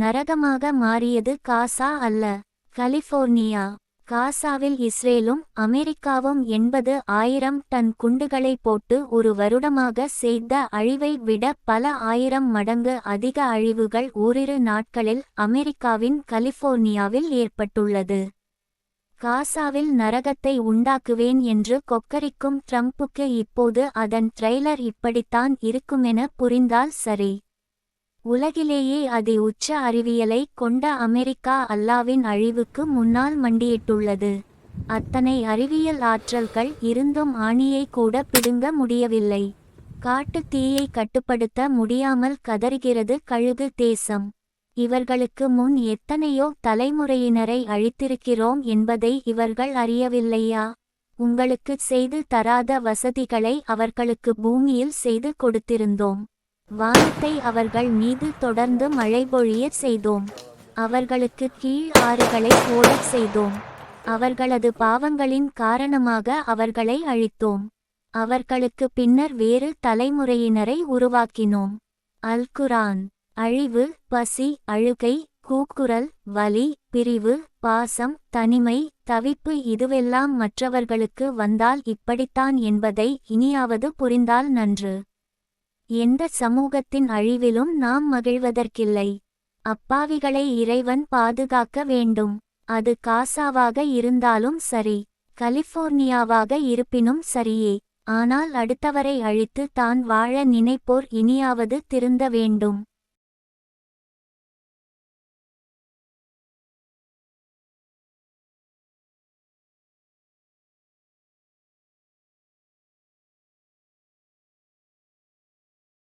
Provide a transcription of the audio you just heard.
நரகமாக மாறியது காசா அல்ல. கலிஃபோர்னியா. காசாவில் இஸ்ரேலும் அமெரிக்காவும் எண்பது ஆயிரம் டன் குண்டுகளை போட்டு ஒரு வருடமாக செய்த அழிவை விட பல ஆயிரம் மடங்கு அதிக அழிவுகள் ஓரிரு நாட்களில் அமெரிக்காவின் கலிஃபோர்னியாவில் ஏற்பட்டுள்ளது. காசாவில் நரகத்தை உண்டாக்குவேன் என்று கொக்கரிக்கும் ட்ரம்புக்கு இப்போது அதன் ட்ரெய்லர் இப்படித்தான் இருக்குமென புரிந்தால் சரி. உலகிலேயே அதி உச்ச அறிவியலை கொண்ட அமெரிக்கா அல்லாவின் அழிவுக்கு முன்னால் மண்டியிட்டுள்ளது. அத்தனை அறிவியல் ஆற்றல்கள் இருந்தும் ஆணியை கூட பிடுங்க முடியவில்லை. காட்டுத் தீயை கட்டுப்படுத்த முடியாமல் கதறுகிறது கழுகு தேசம். இவர்களுக்கு முன் எத்தனையோ தலைமுறையினரை அழித்திருக்கிறோம் என்பதை இவர்கள் அறியவில்லையா? உங்களுக்கு செய்து தராத வசதிகளை அவர்களுக்கு பூமியில் செய்து கொடுத்திருந்தோம். வானத்தை அவர்கள் மீது தொடர்ந்து மழை பொழியச் செய்தோம். அவர்களுக்கு கீழ் ஆறுகளை ஓடச் செய்தோம். அவர்களது பாவங்களின் காரணமாக அவர்களை அழித்தோம். அவர்களுக்கு பின்னர் வேறு தலைமுறையினரை உருவாக்கினோம். அல்குரான் அழிவு பசி அழுகை கூக்குரல் வலி பிரிவு பாசம் தனிமை தவிப்பு இதுவெல்லாம் மற்றவர்களுக்கு வந்தால் இப்படித்தான் என்பதை இனியாவது புரிந்தால் நன்று. எந்த சமூகத்தின் அழிவிலும் நாம் மகிழ்வதற்கில்லை. அப்பாவிகளை இறைவன் பாதுகாக்க வேண்டும். அது காசாவாக இருந்தாலும் சரி கலிஃபோர்னியாவாக இருப்பினும் சரியே. ஆனால் அடுத்தவரை அழித்து தான் வாழ நினைப்போர் இனியாவது திருந்த வேண்டும்.